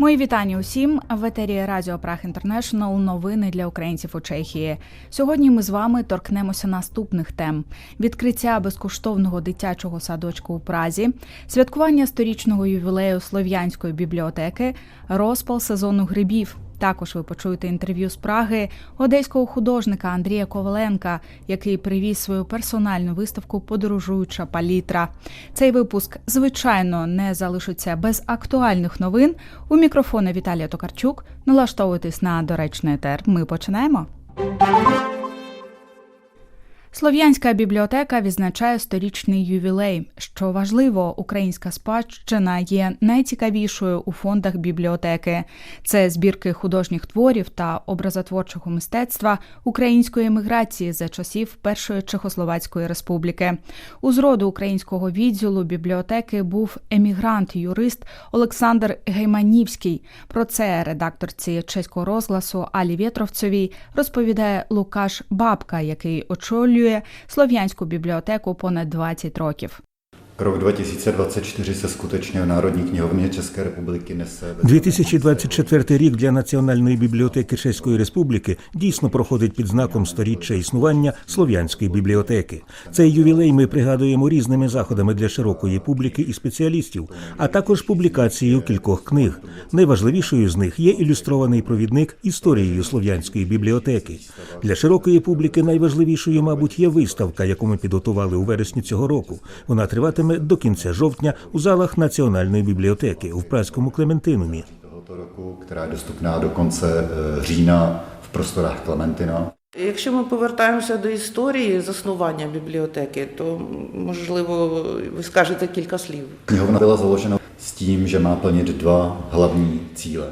Мої вітання усім в етері Радіо Прах Інтернешнл. Новини для українців у Чехії. Сьогодні ми з вами торкнемося наступних тем: відкриття безкоштовного дитячого садочку у Празі, святкування сторічного ювілею слов'янської бібліотеки, розпал сезону грибів. Також ви почуєте інтерв'ю з Праги одеського художника Андрія Коваленка, який привіз свою персональну виставку Подорожуюча палітра. Цей випуск, звичайно, не залишиться без актуальних новин. У мікрофона Віталія Токарчук. Налаштовуйтесь на доречний етер. Ми починаємо. Слов'янська бібліотека відзначає сторічний ювілей. Що важливо, українська спадщина є найцікавішою у фондах бібліотеки. Це збірки художніх творів та образотворчого мистецтва української еміграції за часів Першої Чехословацької республіки. У зроду українського відділу бібліотеки був емігрант-юрист Олександр Гейманівський. Про це редакторці чеського розгласу Алі Вєтровцевій розповідає Лукаш Бабка, який очолює слов'янську бібліотеку понад 20 років. Rok 2024 se skutečně v Národní knihovně České republiky nese. bez- 2024 рік для Національної бібліотеки Чеської Республіки дійсно проходить під знаком сторіччя існування Слов'янської бібліотеки. Цей ювілей ми пригадуємо різними заходами для широкої публіки і спеціалістів, а також публікацією кількох книг. Найважливішою з них є ілюстрований провідник історією Слов'янської бібліотеки. Для широкої публіки найважливішою, мабуть, є виставка, яку ми підготували у вересні цього року. Вона триватиме до кінця жовтня у залах Національної бібліотеки у Празькому Клементинумі. tohoto roku, která je dostupná do konce eh, října v prostorách Klementina. Якщо ми повертаємося до історії заснування бібліотеки, то можливо ви скажете кілька слів. Knihovna byla založena s tím, že má plnit dva hlavní cíle.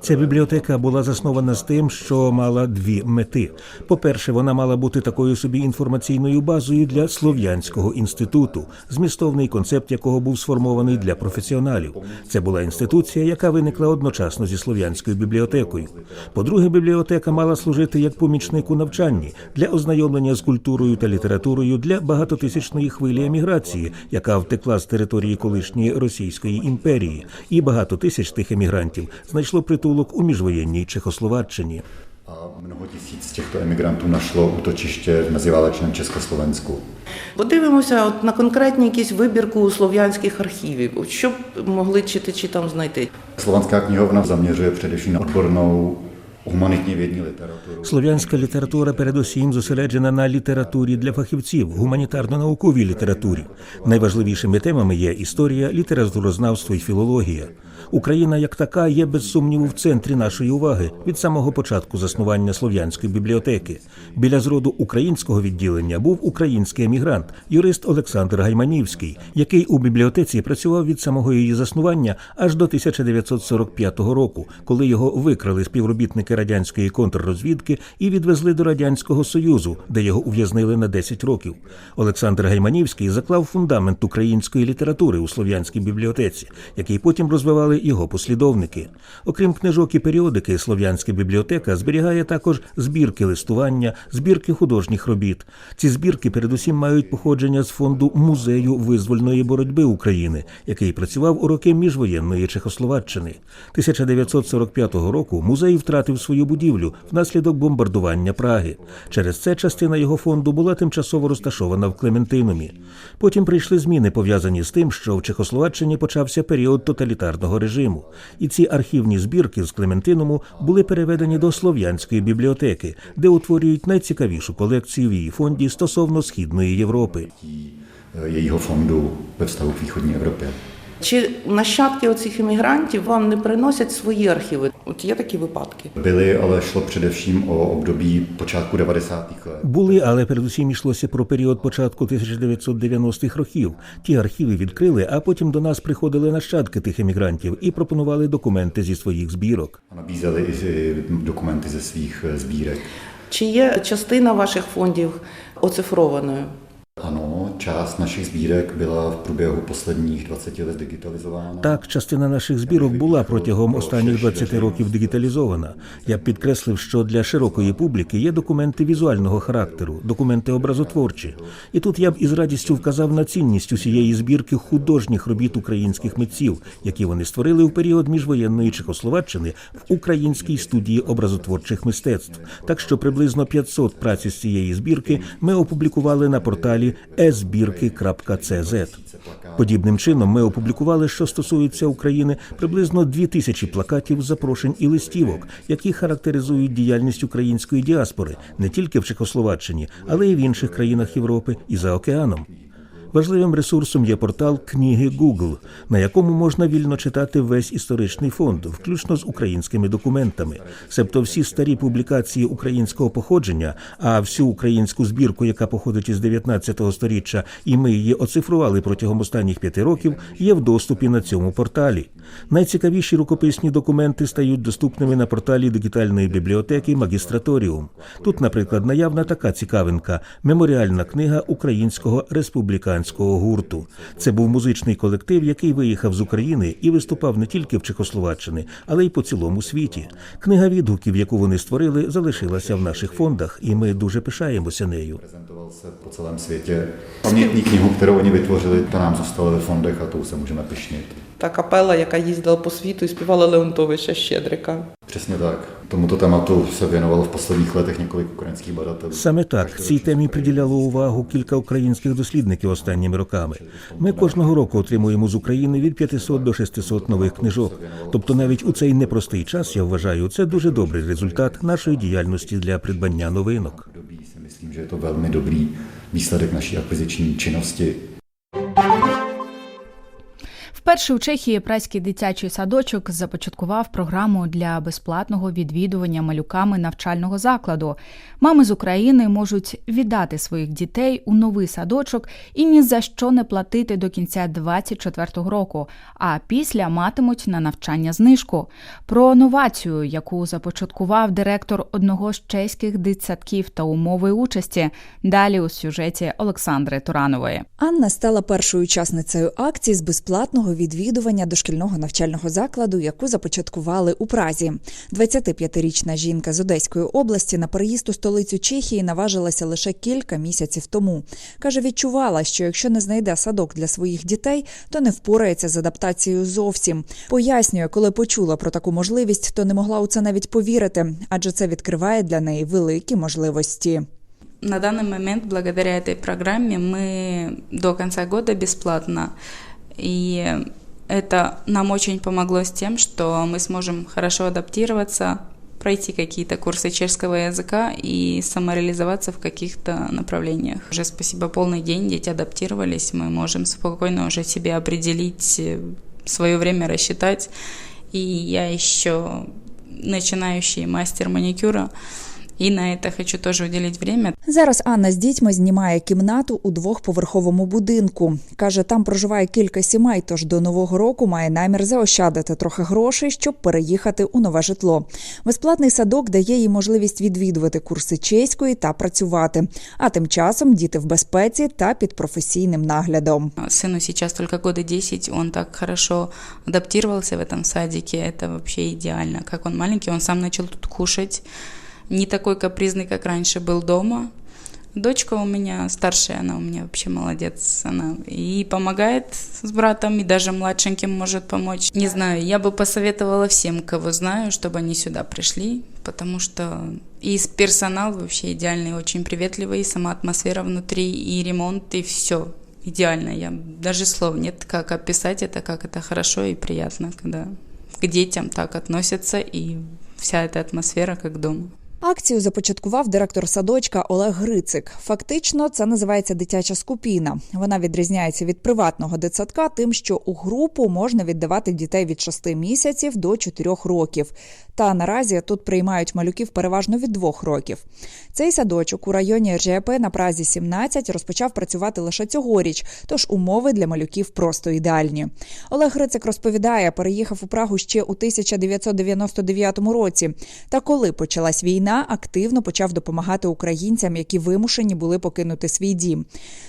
Ця бібліотека була заснована з тим, що мала дві мети. По-перше, вона мала бути такою собі інформаційною базою для Слов'янського інституту, змістовний концепт якого був сформований для професіоналів. Це була інституція, яка виникла одночасно зі слов'янською бібліотекою. По-друге, бібліотека мала служити як помічник у навчанні для ознайомлення з культурою та літературою для багатотисячної хвилі еміграції, яка втекла з території колишньої Російської імперії, і багато тисяч тих емігрантів знайшло притулок у міжвоєнній Чехословаччині. Много mnoho tisíc těchto emigrantů našlo útočiště в meziválečném Československu. Подивимося от на конкретні якісь вибірку у слов'янських архівів. Щоб Що б могли читачі там знайти? Slovanská knihovna zaměřuje především na humanitně vědní. Слов'янська література передусім зосереджена на літературі для фахівців, гуманітарно-науковій літературі. Найважливішими темами є історія, літературознавство і філологія. Україна як така є без сумніву в центрі нашої уваги від самого початку заснування слов'янської бібліотеки. Біля зроду українського відділення був український емігрант, юрист Олександр Гайманівський, який у бібліотеці працював від самого її заснування аж до 1945 року, коли його викрали співробітники радянської контррозвідки і відвезли до радянського союзу, де його ув'язнили на 10 років. Олександр Гайманівський заклав фундамент української літератури у слов'янській бібліотеці, який потім розвивали його послідовники. Окрім книжок і періодики, слов'янська бібліотека зберігає також збірки листування, збірки художніх робіт. Ці збірки передусім мають походження з фонду музею визвольної боротьби України, який працював у роки міжвоєнної Чехословаччини. 1945 року музей втратив свою будівлю внаслідок бомбардування Праги. Через це частина його фонду була тимчасово розташована в Клементинумі. Потім прийшли зміни, пов'язані з тим, що в Чехословаччині почався період тоталітарного режиму, і ці архівні збірки з Клементинуму були переведені до Слов'янської бібліотеки, де утворюють найцікавішу колекцію в її фонді стосовно східної Європи. fondu ve vztahu k východní Evropě. Чи нащадки оцих іммігрантів вам не приносять свої архіви? От є такі випадки. Byly, ale šlo především o období počátku 90. let. Були, але передусім йшлося про період початку 1990-х років. Ті архіви відкрили, а потім до нас приходили нащадки тих емігрантів і пропонували документи зі своїх збірок. I i dokumenty ze svých eh, sbírek. Чи є частина ваших фондів оцифрованою? Ano, část našich sbírek byla v průběhu posledních 20 let digitalizována. Так, частина наших збірок була протягом останніх 20 років дигіталізована. Я підкреслив, що для широкої публіки є документи візуального характеру, документи образотворчі. І тут я б із радістю вказав на цінність усієї збірки художніх робіт українських митців, які вони створили в період міжвоєнної Чехословаччини в українській студії образотворчих мистецтв. Так що приблизно 500 праць із цієї збірки ми опублікували на порталі e-збірки.cz. Подібним чином ми опублікували, що стосується України, приблизно 2000 плакатів, запрошень і листівок, які характеризують діяльність української діаспори не тільки в Чехословаччині, але й в інших країнах Європи і за океаном. Важливим ресурсом є портал книги Google, на якому можна вільно читати весь історичний фонд, включно з українськими документами, себто всі старі публікації українського походження, а всю українську збірку, яка походить із 19 століття, і ми її оцифрували протягом останніх п'яти років, є в доступі на цьому порталі. Найцікавіші рукописні документи стають доступними на порталі дигітальної бібліотеки Магістраторіум. Тут, наприклад, наявна така цікавинка меморіальна книга українського республіканського гурту. Це був музичний колектив, який виїхав з України і виступав не тільки в Чехословаччині, але й по цілому світі. Книга відгуків, яку вони створили, залишилася в наших фондах, і ми дуже пишаємося нею. Презентувався по цілому світі. Пам'ятні книгу, яку вони витворили, то нам зостали в фондах, а то все можемо pišnit. Та капела, яка їздила по світу і співала Леонтовича Щедрика. Přesně tak. Tomuto tématu se věnovalo v posledních letech několik ukrajinských badatelů. Саме так цій темі приділяло увагу кілька українських дослідників останніми роками. Ми кожного року отримуємо з України від 500 до 600 нових книжок. Тобто, навіть у цей непростий час я вважаю, це дуже добрий результат нашої діяльності для придбання новинок. Myslím, že je to velmi dobrý výsledek naší akviziční činnosti. Вперше у Чехії прайський дитячий садочок започаткував програму для безплатного відвідування малюками навчального закладу. Мами з України можуть віддати своїх дітей у новий садочок і ні за що не платити до кінця 2024 року, а після матимуть на навчання знижку. Про новацію, яку започаткував директор одного з чеських дитсадків та умови участі, далі у сюжеті Олександри Туранової. Анна стала першою учасницею акції з безплатного відвідування дошкільного навчального закладу, яку започаткували у Празі. 25-річна жінка з Одеської області на переїзд у столицю Чехії наважилася лише кілька місяців тому. Каже, відчувала, що якщо не знайде садок для своїх дітей, то не впорається з адаптацією зовсім. Пояснює, коли почула про таку можливість, то не могла у це навіть повірити, адже це відкриває для неї великі можливості. На данный момент, благодаря этой программе, мы до конца года бесплатно. И это нам очень помогло с тем, что мы сможем хорошо адаптироваться, пройти какие-то курсы чешского языка и самореализоваться в каких-то направлениях. Уже спасибо полный день, дети адаптировались, мы можем спокойно уже себе определить свое время, рассчитать. И я еще начинающий мастер маникюра, и на это хочу тоже уделить время. Зараз Анна з дітьми знімає кімнату у двохповерховому будинку. Каже, там проживає кілька сімей, тож до нового року має намір заощадити трохи грошей, щоб переїхати у нове житло. Безплатний садок дає їй можливість відвідувати курси чеської та працювати. А тим часом діти в безпеці та під професійним наглядом. Сыну сейчас только года 10, он так хорошо адаптировался в этом садике, это вообще идеально. Как он маленький, он сам начал тут кушать, Не такой капризный, как раньше был дома. Дочка у меня старшая, она у меня вообще молодец. Она и помогает с братом, и даже младшеньким может помочь. Не знаю, я бы посоветовала всем, кого знаю, чтобы они сюда пришли, потому что и персонал вообще идеальный, очень приветливый, и сама атмосфера внутри, и ремонт, и все идеально. Я даже слов нет, как описать это, как это хорошо и приятно, когда к детям так относятся, и вся эта атмосфера как дома. Акцію започаткував директор садочка Олег Грицик. Фактично, це називається дитяча скупіна. Вона відрізняється від приватного дитсадка тим, що у групу можна віддавати дітей від 6 місяців до 4 років. Та наразі тут приймають малюків переважно від 2 років. Цей садочок у районі РЖП на Празі 17 розпочав працювати лише цьогоріч, тож умови для малюків просто ідеальні. Олег Грицик розповідає, переїхав у Прагу ще у 1999 році. Та коли почалась війна, війна активно почав допомагати українцям, які вимушені були покинути свій дім.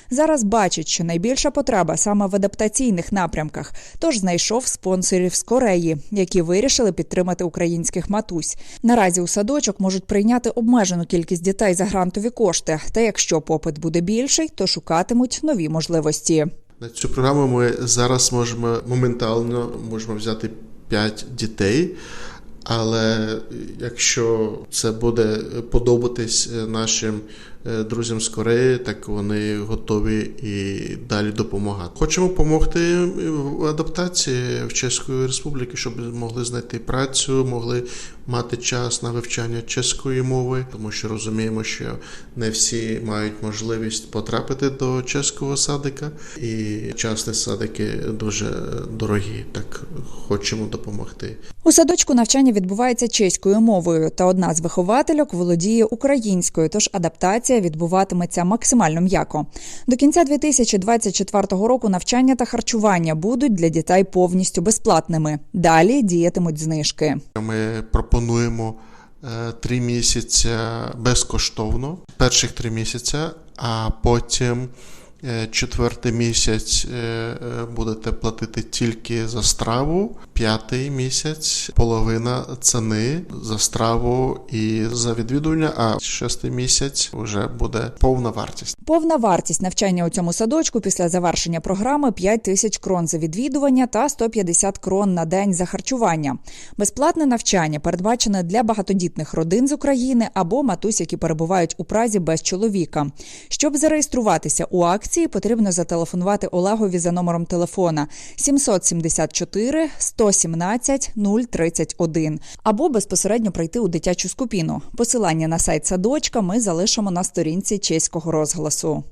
Зараз бачить, що найбільша потреба саме в адаптаційних напрямках, тож знайшов спонсорів з Кореї, які вирішили підтримати українських матусь. Наразі у садочок можуть прийняти обмежену кількість дітей за грантові кошти. Та якщо попит буде більший, то шукатимуть нові можливості. На цю програму ми зараз можемо моментально можемо взяти 5 дітей. Але якщо це буде подобатись нашим е, друзям з Кореї, так вони готові і далі допомагати. Хочемо допомогти в адаптації в Чеської Республіки, щоб могли знайти працю, могли мати час на вивчання чеської мови, тому що розуміємо, що не всі мають можливість потрапити до чеського садика, і частні садики дуже дорогі. Так хочемо допомогти. У садочку навчання відбувається чеською мовою, та одна з виховательок володіє українською, тож адаптація відбуватиметься максимально м'яко. До кінця 2024 року навчання та харчування будуть для дітей повністю безплатними. Далі діятимуть знижки. Ми пропонуємо е, три місяці безкоштовно, перших три місяці, а потім четвертий місяць е, е, будете платити тільки за страву, п'ятий місяць половина ціни за страву і за відвідування, а шостий місяць вже буде повна вартість. Повна вартість навчання у цьому садочку після завершення програми 5 тисяч крон за відвідування та 150 крон на день за харчування. Безплатне навчання передбачене для багатодітних родин з України або матусь, які перебувають у Празі без чоловіка. Щоб зареєструватися у акції, потрібно зателефонувати Олегові за номером телефона 774 117 031 або безпосередньо прийти у дитячу скупіну. Посилання на сайт садочка ми залишимо на сторінці чеського розгласу.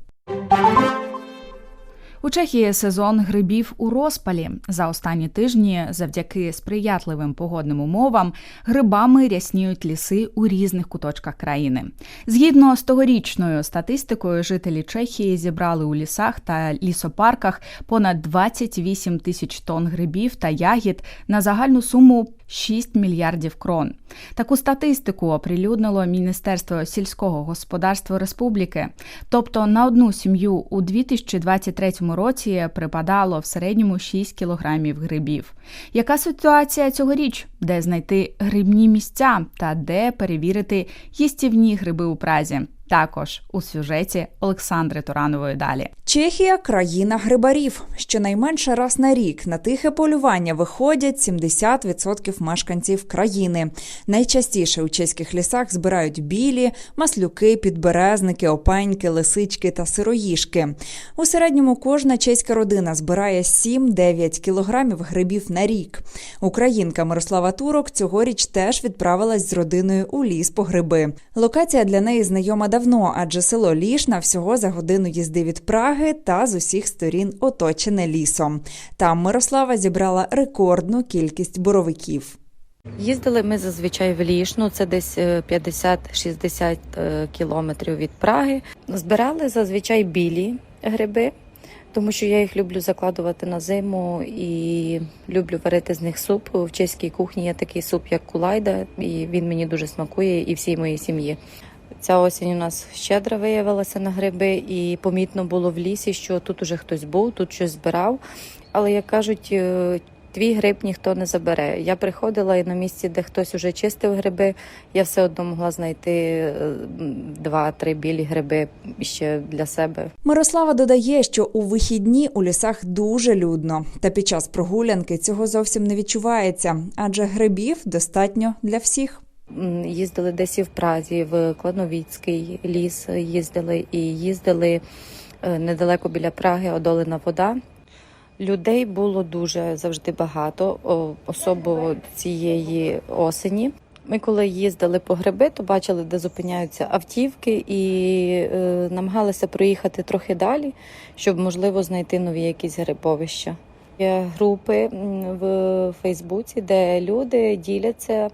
У Чехії сезон грибів у розпалі. За останні тижні, завдяки сприятливим погодним умовам, грибами рясніють ліси у різних куточках країни. Згідно з тогорічною статистикою, жителі Чехії зібрали у лісах та лісопарках понад 28 тисяч тонн грибів та ягід на загальну суму 6 мільярдів крон. Таку статистику оприлюднило Міністерство сільського господарства республіки. Тобто на одну сім'ю у 2023 році припадало в середньому 6 кілограмів грибів. Яка ситуація цьогоріч? Де знайти грибні місця та де перевірити їстівні гриби у Празі? Також у сюжеті Олександри Туранової далі. Чехія країна грибарів. Щонайменше раз на рік на тихе полювання виходять 70% мешканців країни. Найчастіше у чеських лісах збирають білі, маслюки, підберезники, опеньки, лисички та сироїшки. У середньому кожна чеська родина збирає 7-9 кілограмів грибів на рік. Українка Мирослава Турок цьогоріч теж відправилась з родиною у ліс по гриби. Локація для неї знайома давно, адже село Лішна всього за годину їзди від Праги та з усіх сторін оточене лісом. Там Мирослава зібрала рекордну кількість боровиків. Їздили ми зазвичай в Лішну, це десь е, 50-60 е, кілометрів від Праги. Збирали зазвичай білі гриби, тому що я їх люблю закладувати на зиму і люблю варити з них суп. В чеській кухні є такий суп, як кулайда, і він мені дуже смакує і всій моїй сім'ї. Ця осінь у нас щедра виявилася на гриби, і помітно було в лісі, що тут уже хтось був, тут щось збирав. Але як кажуть, е, твій гриб ніхто не забере. Я приходила і на місці, де хтось уже чистив гриби, я все одно могла знайти е, два-три білі гриби ще для себе. Мирослава додає, що у вихідні у лісах дуже людно, та під час прогулянки цього зовсім не відчувається, адже грибів достатньо для всіх. Їздили десь і в Празі, в Клановіцький ліс їздили і їздили е, недалеко біля Праги, Одолина вода. Людей було дуже завжди багато, о- особливо цієї осені. Ми коли їздили по гриби, то бачили, де зупиняються автівки, і е, намагалися проїхати трохи далі, щоб можливо знайти нові якісь грибовища. Є групи в Фейсбуці, де люди діляться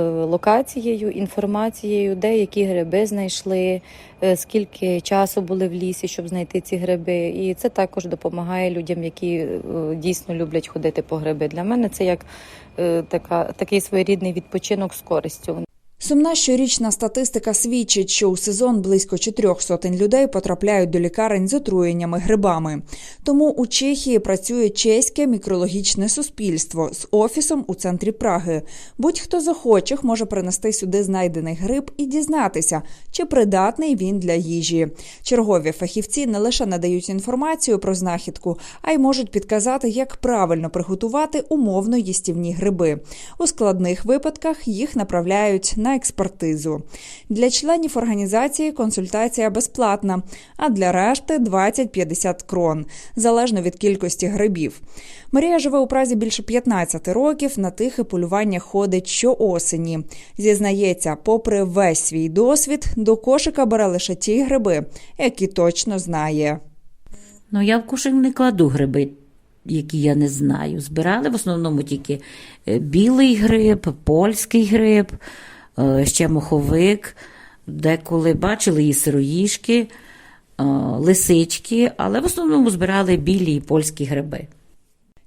локацією, інформацією, де які гриби знайшли, е, скільки часу були в лісі, щоб знайти ці гриби. І це також допомагає людям, які е, дійсно люблять ходити по гриби. Для мене це як е, така, такий своєрідний відпочинок з користю. Сумна щорічна статистика свідчить, що у сезон близько чотирьох сотень людей потрапляють до лікарень з отруєннями грибами. Тому у Чехії працює чеське мікрологічне суспільство з офісом у центрі Праги. Будь-хто з охочих може принести сюди знайдений гриб і дізнатися, чи придатний він для їжі. Чергові фахівці не лише надають інформацію про знахідку, а й можуть підказати, як правильно приготувати умовно їстівні гриби. У складних випадках їх направляють на експертизу. Для членів організації консультація безплатна, а для решти 20-50 крон, залежно від кількості грибів. Марія живе у Празі більше 15 років. На тихе полювання ходить щоосені. Зізнається, попри весь свій досвід, до кошика бере лише ті гриби, які точно знає. Ну, я в кошик не кладу гриби, які я не знаю. Збирали в основному тільки е, білий гриб, польський гриб, ще моховик, деколи бачили і сироїшки, е, лисички, але в основному збирали білі і польські гриби.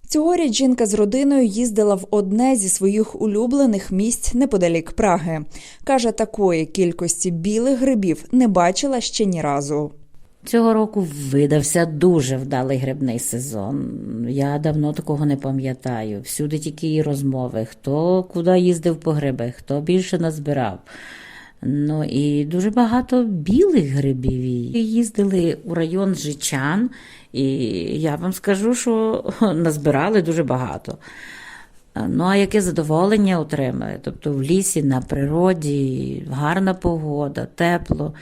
Цьогоріч жінка з родиною їздила в одне зі своїх улюблених місць неподалік Праги. Каже, такої кількості білих грибів не бачила ще ні разу. Цього року видався дуже вдалий грибний сезон. Я давно такого не пам'ятаю. Всюди тільки і розмови, хто куди їздив по гриби, хто більше назбирав. Ну і дуже багато білих грибів. Їздили у район Жичан, і я вам скажу, що назбирали дуже багато. Ну, а яке задоволення отримали? Тобто в лісі, на природі, гарна погода, тепло.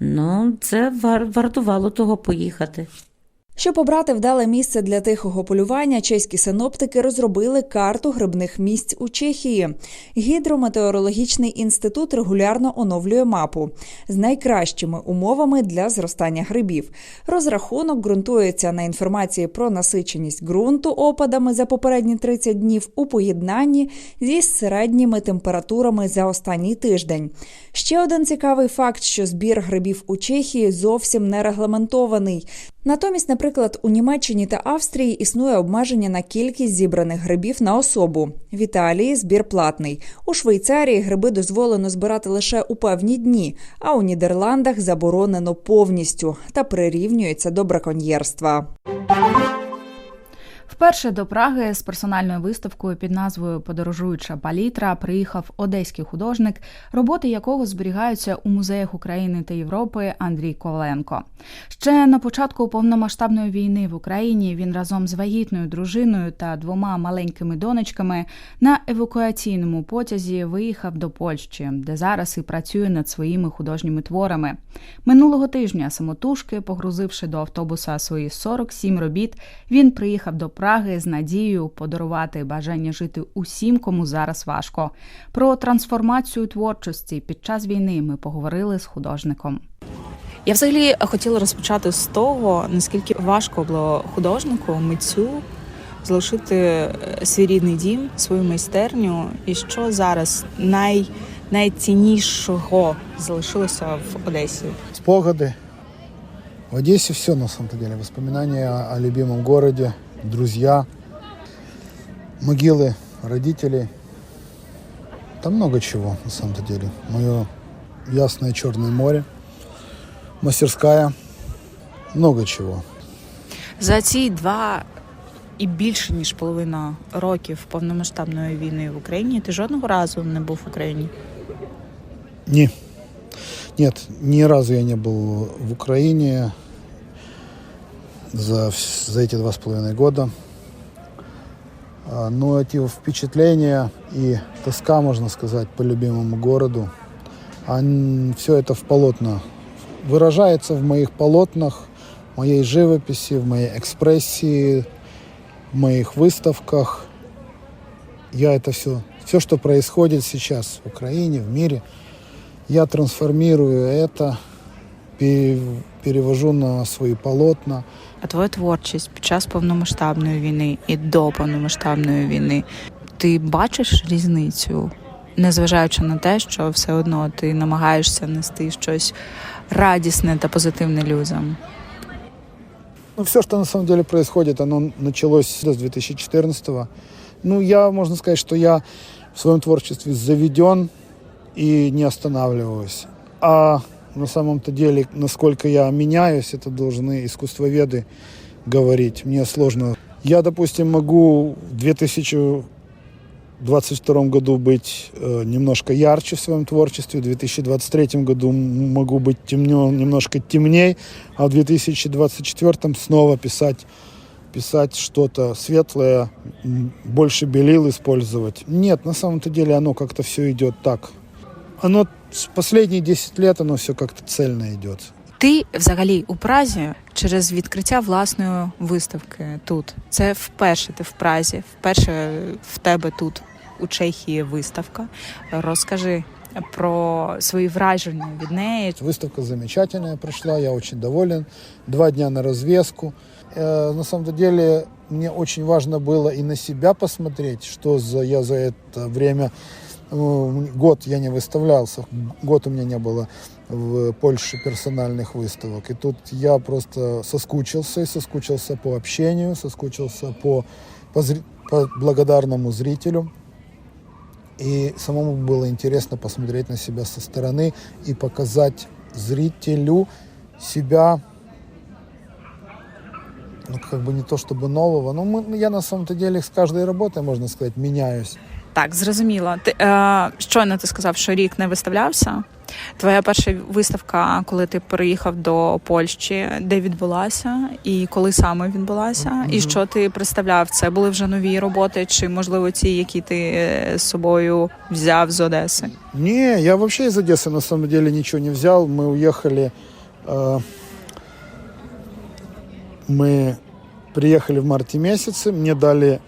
Ну, це вар- вартувало того поїхати. Щоб обрати вдале місце для тихого полювання, чеські синоптики розробили карту грибних місць у Чехії. Гідрометеорологічний інститут регулярно оновлює мапу з найкращими умовами для зростання грибів. Розрахунок ґрунтується на інформації про насиченість ґрунту опадами за попередні 30 днів у поєднанні зі середніми температурами за останній тиждень. Ще один цікавий факт, що збір грибів у Чехії зовсім не регламентований. Натомість, наприклад, у Німеччині та Австрії існує обмеження на кількість зібраних грибів на особу. В Італії збір платний. У Швейцарії гриби дозволено збирати лише у певні дні, а у Нідерландах заборонено повністю та прирівнюється до браконьєрства. Вперше до Праги з персональною виставкою під назвою Подорожуюча палітра приїхав одеський художник, роботи якого зберігаються у музеях України та Європи Андрій Коваленко. Ще на початку повномасштабної війни в Україні він разом з вагітною дружиною та двома маленькими донечками на евакуаційному потязі виїхав до Польщі, де зараз і працює над своїми художніми творами. Минулого тижня самотужки, погрузивши до автобуса свої 47 робіт, він приїхав до Праги з надією подарувати бажання жити усім, кому зараз важко. Про трансформацію творчості під час війни ми поговорили з художником. Я взагалі хотіла розпочати з того, наскільки важко було художнику, митцю залишити е, свій рідний дім, свою майстерню, і що зараз най, найціннішого залишилося в Одесі. спогади. В Одессе все на самом деле. Воспоминания о любимом городе, друзья, могилы родителей. Там много чего на самом деле. Мое ясное Черное море, мастерская, много чего. За ці два і більше ніж половина років повномасштабної війни в Україні ти жодного разу не був в Україні. Не. Нет, ни разу я не был в Украине за, за эти два с половиной года. А, Но эти впечатления и тоска, можно сказать, по любимому городу, все это в полотна выражается в моих полотнах, в моей живописи, в моей экспрессии, в моих выставках. Я это все, все, что происходит сейчас в Украине, в мире, я трансформирую это, пере- перевожу на свои полотна. А твоя творчість під час повномасштабної війни і до повномасштабної війни, ти бачиш різницю, незважаючи на те, що все одно ти намагаєшся нести щось радісне та позитивне людям. Ну, все, что на самом деле происходит, оно началось с 2014 Ну, я, можно сказать, что я в своем творчестве заведен и не останавливаюсь. А на самом-то деле, насколько я меняюсь, это должны искусствоведы говорить. Мне сложно. Я, допустим, могу в 2022 году быть э, немножко ярче в своем творчестве, в 2023 году могу быть темнё, немножко темней, а в 2024 снова писать писать что-то светлое, больше белил использовать. Нет, на самом-то деле оно как-то все идет так. Оно с последние 10 лет оно все как-то цельно идет. Ти взагалі у Празі через відкриття власної виставки тут. Це вперше ти в Празі, вперше в тебе тут у Чехії виставка. Розкажи про свої враження від неї. Выставка замечательная прошла, я очень доволен. Два дня на развеску. Э, на самом деле мне очень важно было и на себя посмотреть, что за, я за это время, э, год я не выставлялся, год у меня не было в Польше персональных выставок. И тут я просто соскучился, и соскучился по общению, соскучился по, по, по благодарному зрителю. И самому было интересно посмотреть на себя со стороны и показать зрителю себя, ну, как бы не то чтобы нового, но мы, я на самом-то деле с каждой работой, можно сказать, меняюсь. Так, зрозуміло. Ти е, щойно ти сказав, що рік не виставлявся. Твоя перша виставка, коли ти переїхав до Польщі, де відбулася, і коли саме відбулася, і що ти представляв? Це були вже нові роботи, чи можливо ті, які ти е, з собою взяв з Одеси? Не, я вообще из Одессы на самом деле ничего не взял. Мы уехали, э, мы приехали в марте месяце, мне дали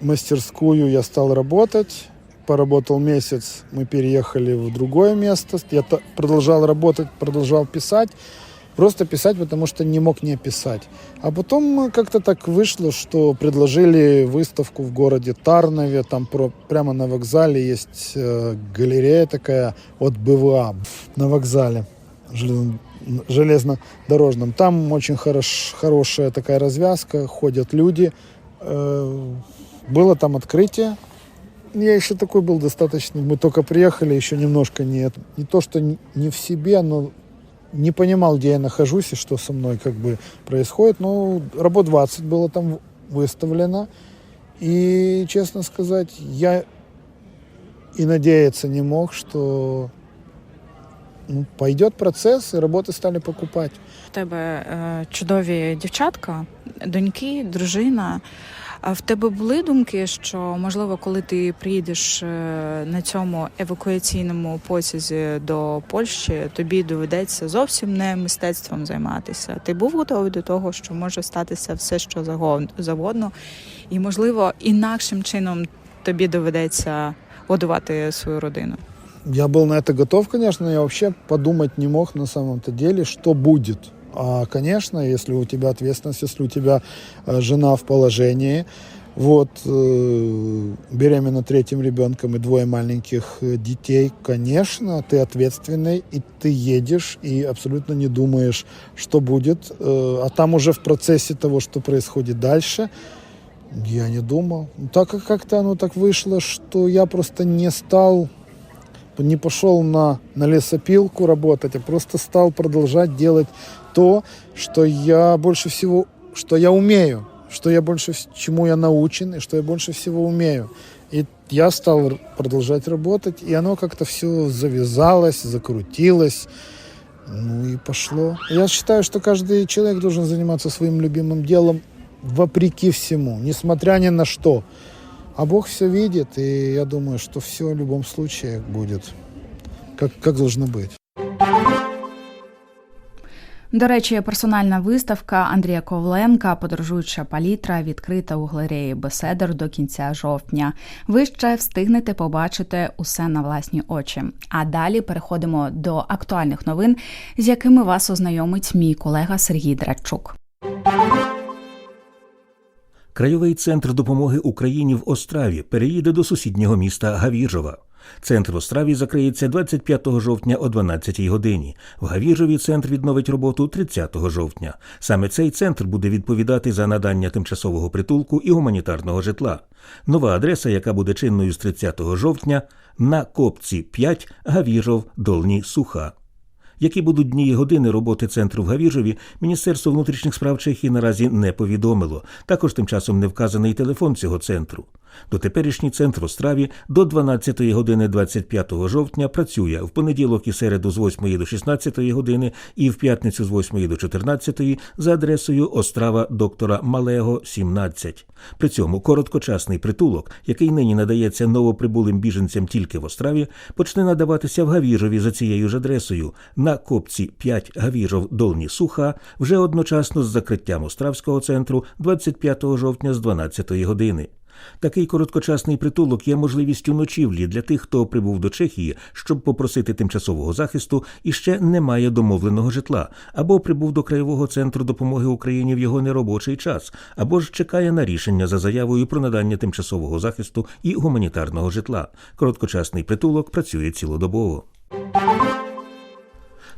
мастерскую, я стал работать. Поработал месяц, мы переехали в другое место. Я продолжал работать, продолжал писать. Просто писать, потому что не мог не писать. А потом э, как-то так вышло, что предложили выставку в городе Тарнове. Там про, прямо на вокзале есть э, галерея такая от БВА на вокзале железно- железнодорожном. Там очень хорош, хорошая такая развязка, ходят люди. Э, было там открытие. Я еще такой был достаточно. Мы только приехали, еще немножко не, не то, что не в себе, но не понимал, где я нахожусь и что со мной как бы происходит. Ну, работ 20 было там выставлено. И, честно сказать, я и надеяться не мог, что ну, пойдет процесс, и работы стали покупать. В тебе е, чудові дівчатка, доньки, дружина. А в тебе були думки, що можливо, коли ти приїдеш е, на цьому евакуаційному потязі до Польщі, тобі доведеться зовсім не мистецтвом займатися. Ти був готовий до того, що може статися все, що завгодно, і можливо інакшим чином тобі доведеться годувати свою родину. Я был на это готов, конечно, я вообще подумать не мог на самом-то деле, что будет. А, конечно, если у тебя ответственность, если у тебя э, жена в положении, вот, э, беременна третьим ребенком и двое маленьких э, детей, конечно, ты ответственный, и ты едешь, и абсолютно не думаешь, что будет. Э, а там уже в процессе того, что происходит дальше, я не думал. Так как как-то оно так вышло, что я просто не стал не пошел на, на лесопилку работать, а просто стал продолжать делать то, что я больше всего, что я умею, что я больше, чему я научен, и что я больше всего умею. И я стал продолжать работать, и оно как-то все завязалось, закрутилось, ну и пошло. Я считаю, что каждый человек должен заниматься своим любимым делом вопреки всему, несмотря ни на что. А Бог все видит, и я думаю, что все в любом случае будет как, как должно быть. До речі, персональна виставка Андрія Ковленка, подорожуюча палітра, відкрита у галереї Беседер до кінця жовтня. Ви ще встигнете побачити усе на власні очі. А далі переходимо до актуальних новин, з якими вас ознайомить мій колега Сергій Драдчук. Краєвий центр допомоги Україні в Остраві переїде до сусіднього міста Гавіжова. Центр в страві закриється 25 жовтня о 12 годині. В Гавіжові центр відновить роботу 30 жовтня. Саме цей центр буде відповідати за надання тимчасового притулку і гуманітарного житла. Нова адреса, яка буде чинною з 30 жовтня, на Копці 5, Гавіжов, Долні Суха. Які будуть дні і години роботи центру в Гавіжові, Міністерство внутрішніх справ Чехії наразі не повідомило. Також тим часом не вказаний телефон цього центру. Дотеперішній центр в Остраві до 12 години 25 жовтня працює в понеділок і середу з 8 до 16 години і в п'ятницю з 8 до 14 за адресою Острава доктора Малего, 17. При цьому короткочасний притулок, який нині надається новоприбулим біженцям тільки в Остраві, почне надаватися в Гавіжові за цією ж адресою на Копці 5 Гавіжов Долні Суха вже одночасно з закриттям Остравського центру 25 жовтня з 12 години. Такий короткочасний притулок є можливістю ночівлі для тих, хто прибув до Чехії, щоб попросити тимчасового захисту і ще не має домовленого житла, або прибув до краєвого центру допомоги Україні в його неробочий час, або ж чекає на рішення за заявою про надання тимчасового захисту і гуманітарного житла. Короткочасний притулок працює цілодобово.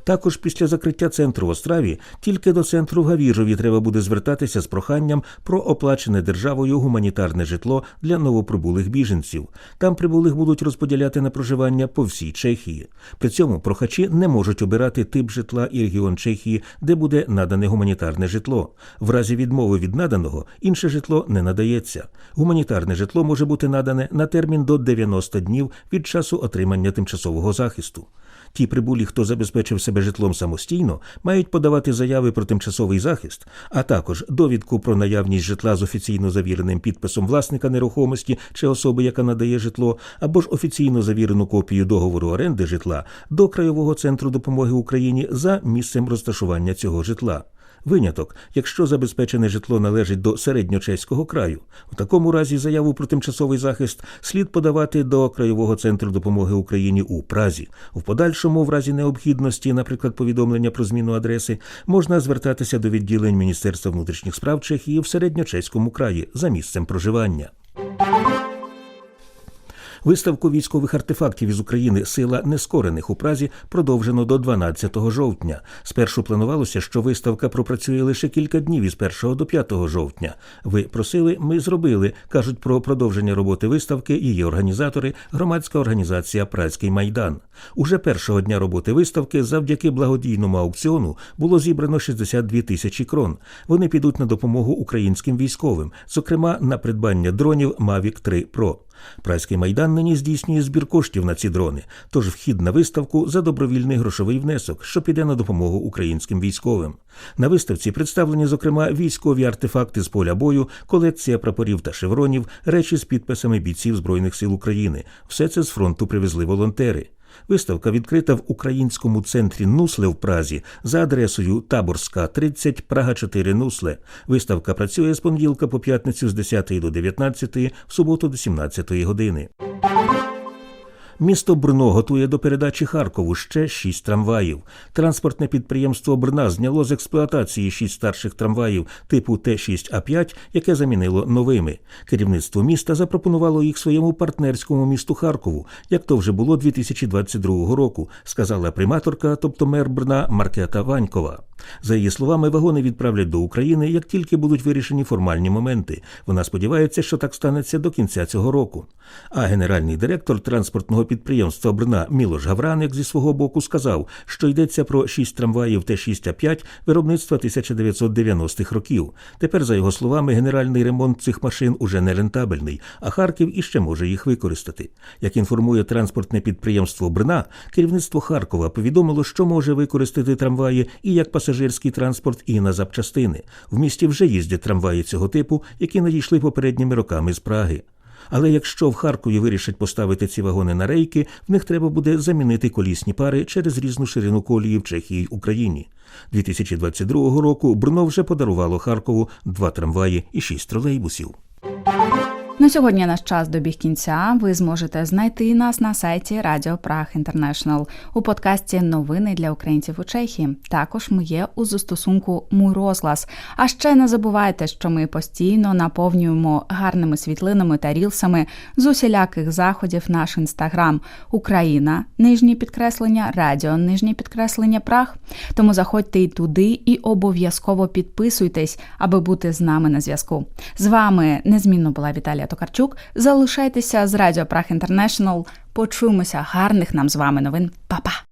Також після закриття центру в Остраві тільки до центру в Гавіжові треба буде звертатися з проханням про оплачене державою гуманітарне житло для новоприбулих біженців. Там прибулих будуть розподіляти на проживання по всій Чехії. При цьому прохачі не можуть обирати тип житла і регіон Чехії, де буде надане гуманітарне житло. В разі відмови від наданого інше житло не надається. Гуманітарне житло може бути надане на термін до 90 днів від часу отримання тимчасового захисту. Ті прибулі, хто забезпечив себе житлом самостійно, мають подавати заяви про тимчасовий захист, а також довідку про наявність житла з офіційно завіреним підписом власника нерухомості чи особи, яка надає житло, або ж офіційно завірену копію договору оренди житла до Краєвого центру допомоги Україні за місцем розташування цього житла. Виняток, якщо забезпечене житло належить до середньочеського краю. У такому разі заяву про тимчасовий захист слід подавати до Краєвого центру допомоги Україні у Празі. В подальшому, в разі необхідності, наприклад, повідомлення про зміну адреси, можна звертатися до відділень Міністерства внутрішніх справ Чехії в середньочеському краї за місцем проживання. Виставку військових артефактів із України Сила нескорених у Празі продовжено до 12 жовтня. Спершу планувалося, що виставка пропрацює лише кілька днів із 1 до 5 жовтня. Ви просили, ми зробили. кажуть про продовження роботи виставки її організатори, громадська організація Празький майдан. Уже першого дня роботи виставки, завдяки благодійному аукціону, було зібрано 62 тисячі крон. Вони підуть на допомогу українським військовим, зокрема на придбання дронів Mavic 3 Pro. Прайський майдан нині здійснює збір коштів на ці дрони, тож вхід на виставку за добровільний грошовий внесок, що піде на допомогу українським військовим. На виставці представлені, зокрема, військові артефакти з поля бою, колекція прапорів та шевронів, речі з підписами бійців Збройних сил України. Все це з фронту привезли волонтери. Виставка відкрита в українському центрі Нусле в Празі за адресою Таборська 30, Прага 4 Нусле. Виставка працює з понеділка по п'ятницю з 10 до 19, в суботу до 17 години. Місто Брно готує до передачі Харкову ще шість трамваїв. Транспортне підприємство Брна зняло з експлуатації шість старших трамваїв типу Т6А5, яке замінило новими. Керівництво міста запропонувало їх своєму партнерському місту Харкову, як то вже було 2022 року, сказала приматорка, тобто мер Брна Маркета Ванькова. За її словами, вагони відправлять до України, як тільки будуть вирішені формальні моменти. Вона сподівається, що так станеться до кінця цього року. А генеральний директор транспортного підприємства Брна Мілош Гавраник зі свого боку сказав, що йдеться про шість трамваїв Т-6А5 виробництва 1990-х років. Тепер, за його словами, генеральний ремонт цих машин уже не рентабельний, а Харків іще може їх використати. Як інформує транспортне підприємство Брна, керівництво Харкова повідомило, що може використати трамваї і як пасажирський транспорт, і на запчастини. В місті вже їздять трамваї цього типу, які надійшли попередніми роками з Праги. Але якщо в Харкові вирішать поставити ці вагони на рейки, в них треба буде замінити колісні пари через різну ширину колії в Чехії й Україні. 2022 року Брно вже подарувало Харкову два трамваї і шість тролейбусів. На сьогодні наш час добіг кінця. Ви зможете знайти нас на сайті Радіо Праг Інтернешнл у подкасті Новини для українців у Чехії. Також ми є у застосунку Мой розглас. А ще не забувайте, що ми постійно наповнюємо гарними світлинами та рілсами з усіляких заходів наш інстаграм Україна, нижнє підкреслення, Радіо, нижнє підкреслення Праг. Тому заходьте і туди і обов'язково підписуйтесь, аби бути з нами на зв'язку. З вами незмінно була Віталія Токарчук. Залишайтеся з Радіо Прах Інтернешнл. Почуємося гарних нам з вами новин. Па-па!